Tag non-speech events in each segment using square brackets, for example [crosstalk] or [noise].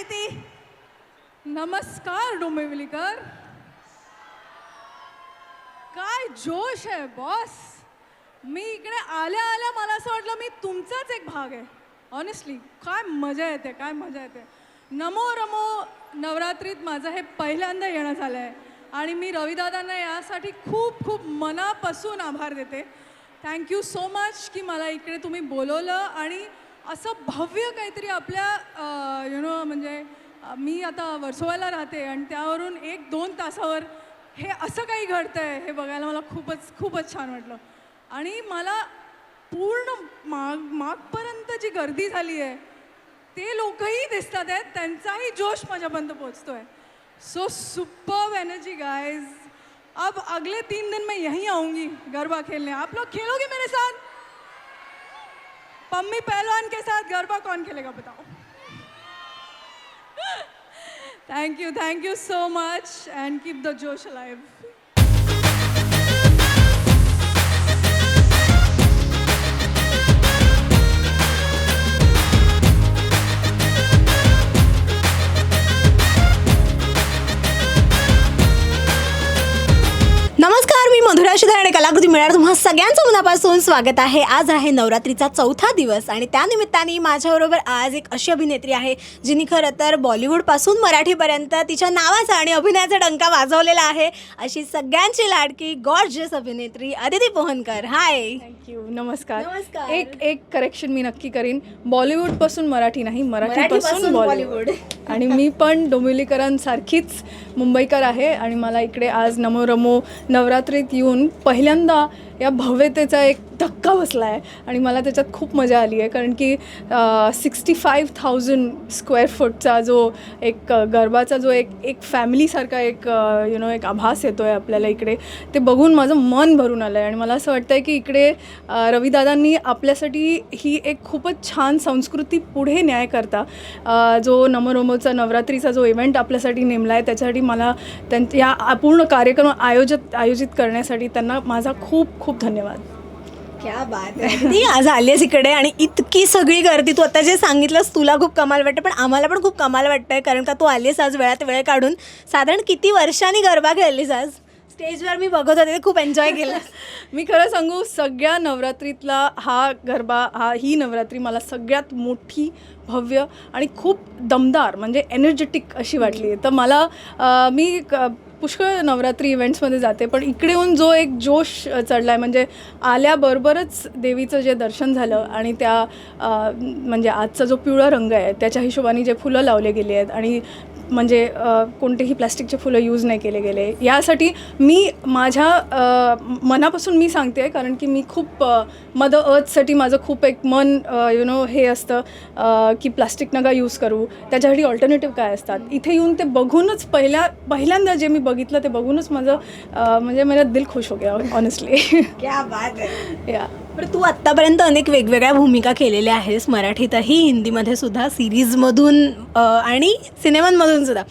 कसं नमस्कार डोंबिवलीकर काय जोश आहे बॉस मी इकडे आल्या आल्या मला असं वाटलं मी तुमचाच एक भाग आहे ऑनेस्टली काय मजा येते काय मजा येते नमो रमो नवरात्रीत माझं हे पहिल्यांदा येणं झालं आहे आणि मी रविदादांना यासाठी खूप खूप मनापासून आभार देते थँक्यू सो मच की मला इकडे तुम्ही बोलवलं आणि असं भव्य काहीतरी आपल्या यु नो म्हणजे मी आता वर्सोवाला राहते आणि त्यावरून एक दोन तासावर हे असं काही घडतं आहे हे बघायला मला खूपच खूपच छान वाटलं. आणि मला पूर्ण माग मागपर्यंत जी गर्दी झाली आहे ते लोकही दिसतात आहेत त्यांचाही जोश माझ्यापर्यंत पोचतो आहे सो सुपर एनर्जी गायज अब अगले तीन दिन मैं यहीं आऊँगी गरबा खेलने. आप लोग खेलोगे मेरे साथ? पम्मी पहलवान के साथ गरबा कौन खेलेगा बताओ? Thank you thank you so much and keep the जोश लाइव मिळणार तुम्हा सगळ्यांचं मनापासून स्वागत आहे. आज आहे नवरात्रीचा चौथा दिवस आणि त्यानिमित्ताने माझ्याबरोबर आज एक अशी अभिनेत्री आहे जिने खरं तर बॉलिवूडपासून मराठीपर्यंत तिच्या नावाचा आणि अभिनयाचा डंका वाजवलेला आहे. अशी सगळ्यांची लाडकी गॉर्जियस अभिनेत्री अदिती पोहनकर. हाय थँक्यू नमस्कार. नमस्कार. एक एक करेक्शन मी नक्की करीन. बॉलिवूडपासून मराठी नाही मराठीपासून मराठीपासून बॉलिवूड बॉलिवूड. आणि मी पण डोंबिवलीकरांसारखीच मुंबईकर आहे आणि मला इकडे आज नमो रमो नवरात्रीत येऊन पहिल्यांदा या भव्यतेचा एक धक्का बसला आहे आणि मला त्याच्यात खूप मजा आली आहे. कारण की सिक्स्टी फाईव्ह थाउजंड स्क्वेअर फूटचा जो एक गरबाचा जो एक एक फॅमिलीसारखा एक यु नो एक आभास येतो आहे आपल्याला इकडे. ते बघून माझं मन भरून आलं आहे आणि मला असं वाटतं आहे की इकडे रविदादांनी आपल्यासाठी ही एक खूपच छान संस्कृती पुढे न्याय करता. जो नमरोमोचा नवरात्रीचा जो इव्हेंट आपल्यासाठी नेमला आहे त्याच्यासाठी मला त्यां या पूर्ण कार्यक्रम आयोजित आयोजित करण्यासाठी त्यांना माझा खूप खूप धन्यवाद. क्या बात आहे [laughs] ती आज आलीस इकडे आणि इतकी सगळी गर्दी. तू आता जे सांगितलंस तुला खूप कमाल वाटतं पण आम्हाला पण खूप कमाल वाटतंय कारण का तू आलीस आज वेळात वेळ काढून. साधारण किती वर्षांनी गरबा खेळलीस आज? स्टेजवर मी बघत होते खूप एन्जॉय [laughs] केलं. मी खरं सांगू सगळ्या नवरात्रीतला हा गरबा हा ही नवरात्री मला सगळ्यात मोठी भव्य आणि खूप दमदार म्हणजे एनर्जेटिक अशी वाटली. आहे तर मला मी क- पुष्कळ नवरात्री इव्हेंट्समध्ये जाते पण इकडे येऊन जो एक जोश चढला आहे म्हणजे आल्याबरोबरच देवीचं जे दर्शन झालं आणि त्या म्हणजे आजचा जो पिवळा रंग आहे त्याच्या हिशोबाने जे फुलं लावले गेली आहेत आणि म्हणजे कोणतेही प्लास्टिकचे फुलं यूज नाही केले गेले. यासाठी मी माझ्या मनापासून मी सांगते कारण की मी खूप मद अर्थसाठी माझं खूप एक मन यु नो हे असतं की प्लास्टिक नका यूज करू. त्याच्यासाठी ऑल्टरनेटिव्ह काय असतात? इथे येऊन ते बघूनच पहिल्या पहिल्यांदा जे मी बघितलं ते बघूनच माझं म्हणजे मेरा दिल खुश हो गया ऑनेस्टली क्या बात आहे या [laughs] बरं तू आत्तापर्यंत अनेक वेगवेगळ्या भूमिका केलेल्या आहेस. मराठीतही हिंदीमध्ये सुद्धा सिरीजमधून आणि सिनेमांमधून सुद्धा.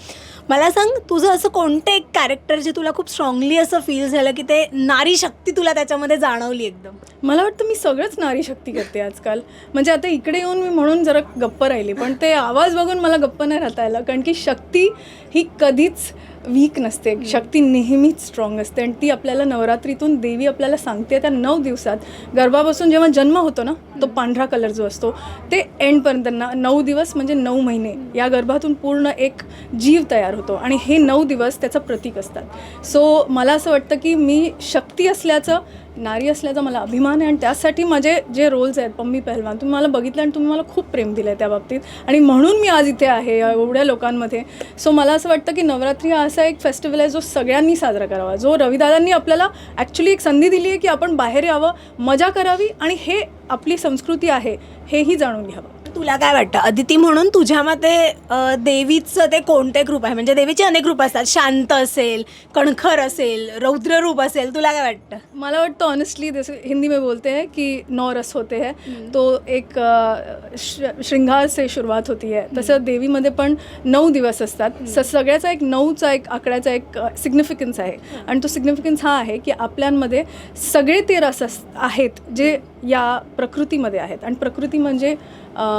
मला सांग तुझं असं कोणतं एक कॅरेक्टर जे तुला खूप स्ट्रॉंगली असं फील झालं की ते नारी शक्ती तुला त्याच्यामध्ये जाणवली एकदम? मला वाटतं मी सगळंच नारी शक्ती करते आजकाल. म्हणजे आता इकडे येऊन मी म्हणून जरा गप्प राहिली पण ते आवाज बघून मला गप्प नाही राहता आला. कारण की शक्ती ही कधीच वीक नसते शक्ती नेहमीच स्ट्रॉंग असते आणि ती आपल्याला नवरात्रीतून देवी आपल्याला सांगते त्या नऊ दिवसात. गरबापासून जेव्हा जन्म होतो ना तो पांढरा कलर जो असतो ते एंडपर्यंत ना नऊ दिवस म्हणजे नऊ महिने या गर्भातून पूर्ण एक जीव तयार होतो आणि हे नऊ दिवस त्याचं प्रतीक असतात. सो मला असं वाटतं की मी शक्ती असल्याचं नारी असल्याचा मला अभिमान आहे आणि त्यासाठी माझे जे रोल्स आहेत पम्मी पहलवान तुम्ही मला बघितलं आणि तुम्ही मला खूप प्रेम दिलं आहे त्या बाबतीत. आणि म्हणून मी आज इथे आहे एवढ्या लोकांमध्ये. सो मला असं वाटतं की नवरात्री हा असा एक फेस्टिवल आहे जो सगळ्यांनी साजरा करावा. जो रविदादांनी आपल्याला ॲक्च्युली एक संधी दिली आहे की आपण बाहेर यावं मजा करावी आणि हे आपली संस्कृती आहे हेही जाणून घ्यावं. तुला काय वाटतं? अदिती म्हणून तुझ्या मते अ, देवीचं ते कोणते रूप आहे? म्हणजे देवीचे अनेक रूप असतात. शांत असेल कणखर असेल रौद्र रूप असेल. तुला काय वाटतं? मला वाटतं ऑनेस्टली जैसे हिंदी में बोलते हैं कि नौ रस होते हैं तो एक अ, श्रृंगार से सुरुवात होती है तसं देवीमध्ये पण नऊ दिवस असतात. स सगळ्याचा एक नऊचा एक आकड्याचा एक सिग्निफिकन्स आहे. आणि तो सिग्निफिकन्स हा आहे की आपल्यांमध्ये सगळे ते रस अस आहेत जे या प्रकृतीमध्ये आहेत. आणि प्रकृती म्हणजे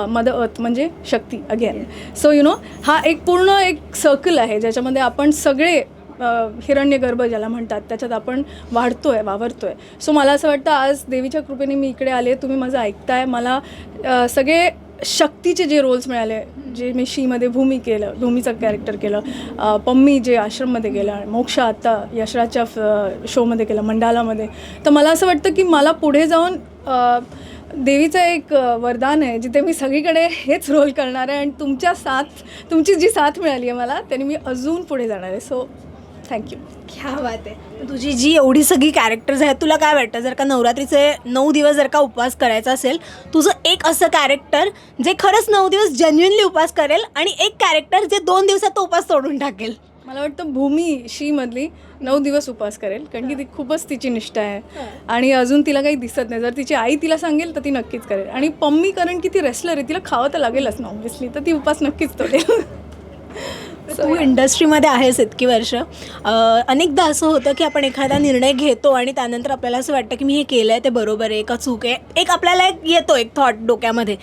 मद अर्थ म्हणजे शक्ती अगेन सो यु नो हा एक पूर्ण एक सर्कल आहे ज्याच्यामध्ये आपण सगळे हिरण्य हिरण्यगर्भ ज्याला म्हणतात त्याच्यात आपण वाढतो आहे वावरतो आहे सो मला असं वाटतं आज देवीच्या कृपेने मी इकडे आले तुम्ही माझं ऐकताय मला सगळे शक्तीचे जे रोल्स मिळाले जे मी शीमध्ये भूमी केलं भूमीचं कॅरेक्टर केलं पम्मी जे आश्रममध्ये गेलं मोक्षा आत्ता यशराजच्या शोमध्ये केलं मंडालामध्ये तर मला असं वाटतं की मला पुढे जाऊन देवीचं एक वरदान आहे जिथे मी सगळीकडे हेच रोल करणार आहे आणि तुमच्या साथ तुमची जी साथ मिळाली आहे मला त्याने मी अजून पुढे जाणार आहे. सो थँक्यू क्या बात आहे. तुझी जी एवढी सगळी कॅरेक्टर्स आहेत तुला काय वाटतं? जर का नवरात्रीचे नऊ दिवस जर का उपवास करायचा असेल तुझं एक असं कॅरेक्टर जे खरंच नऊ दिवस जेन्युनली उपवास करेल आणि एक कॅरेक्टर जे दोन दिवसात तो उपवास तोडून टाकेल? मला वाटतं भूमी शीमधली नऊ दिवस उपवास करेल कारण की ती खूपच तिची निष्ठा आहे. आणि अजून तिला काही दिसत नाही. जर तिची आई तिला सांगेल तर ती नक्कीच करेल. आणि पम्मी कारण की ती रेसलर आहे तिला खावं तर लागेलच ना ऑब्विसली तर ती उपवास नक्कीच तोडेल. [laughs] तू इंडस्ट्रीमध्ये आहेस इतकी वर्ष. अनेकदा असं होतं की आपण एखादा निर्णय घेतो आणि त्यानंतर आपल्याला असं वाटतं की मी हे केलं आहे ते बरोबर आहे का चूक आहे. एक आपल्याला एक येतो एक थॉट डोक्यामध्ये.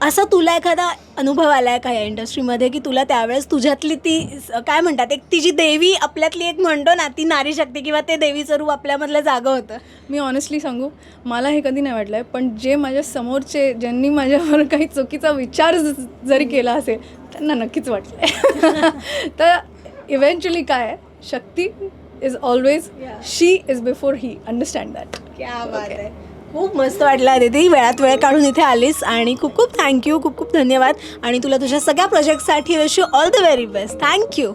असा तुला एखादा अनुभव आला आहे का या इंडस्ट्रीमध्ये की तुला त्यावेळेस तुझ्यातली ती काय म्हणतात एक ती जी देवी आपल्यातली एक म्हणतो ना ती नारी शक्ती किंवा ते देवीचं रूप आपल्यामधलं जागं होतं? मी ऑनेस्टली सांगू मला हे कधी नाही वाटलं आहे पण जे माझ्या समोरचे ज्यांनी माझ्यावर काही चुकीचा विचार जरी केला असेल त्यांना नक्कीच वाटलं आहे [laughs] तर इव्हेंच्युअली काय आहे Shakti is always she is before he understand that क्या बात आहे. खूप मस्त वाटलं दीदी वेळात वेळ काढून इथे आलीस आणि खूप खूप थँक्यू खूप खूप धन्यवाद. आणि तुला तुझ्या सगळ्या प्रोजेक्टसाठी wish you all the very best thank you